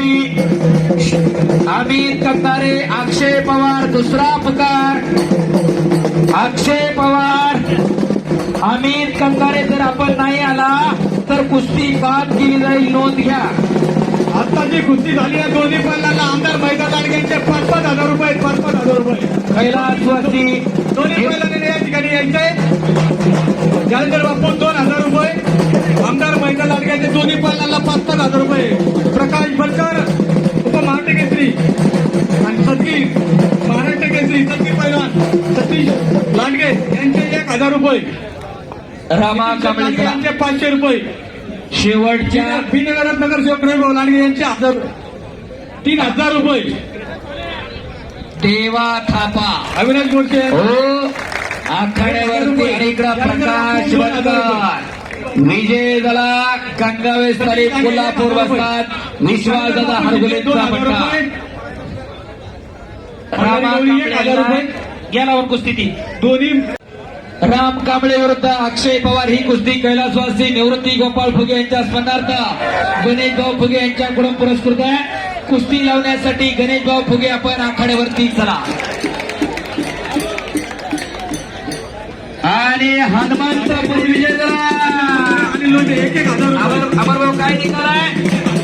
कुस्ती अमित कंदारे अक्षय पवार दुसरा पुकार. अक्षय पवार अमित कंदारे जर आपण नाही आला तर कुस्ती बाद केली जाईल नोंद घ्या. आता जी कुस्ती झाली आहे दोन्ही पल्ल्याला आमदार मैदान यांचे पाच पाच हजार रुपये पाच पाच हजार रुपये. कैलास वस्ती दोन्ही पल्ल्याने या ठिकाणी यायचे. जालंधर बापू दोन हजार रुपये आमदार मैदान लाडक्याचे दोन्ही पल्ल्याला पाच पाच हजार रुपये. सतीश लांडगे यांचे एक हजार रुपये. रामा कांबळे यांचे पाचशे रुपये. शेवटच्या बिनगरात नगरसेवक रविभाऊ लांडगे यांचे हजार तीन हजार रुपये. देवा थापा. अविनाश गोडसे हो आखाड्यावरती प्रकाश बनकर विजय झाला कंगावे तारीख कोल्हापूर वस्तात विश्वासदादा हरगुलेंचा पट्टा रामा कांबळे गेल्यावर कुस्ती ती. दोन्ही राम कांबळे विरुद्ध अक्षय पवार ही कुस्ती कैलासवासी निवृत्ती गोपाळ फुगे यांच्या स्मरणार्थ. गणेश भाऊ फुगे यांच्याकडून पुरस्कृत आहे. कुस्ती लावण्यासाठी गणेश भाऊ फुगे आपण आखाड्यावरती चला. आणि हनुमंत विजय झाला. आणि लोक एक एक हजार रुपये अमर अमर भाऊ काय निघालाय?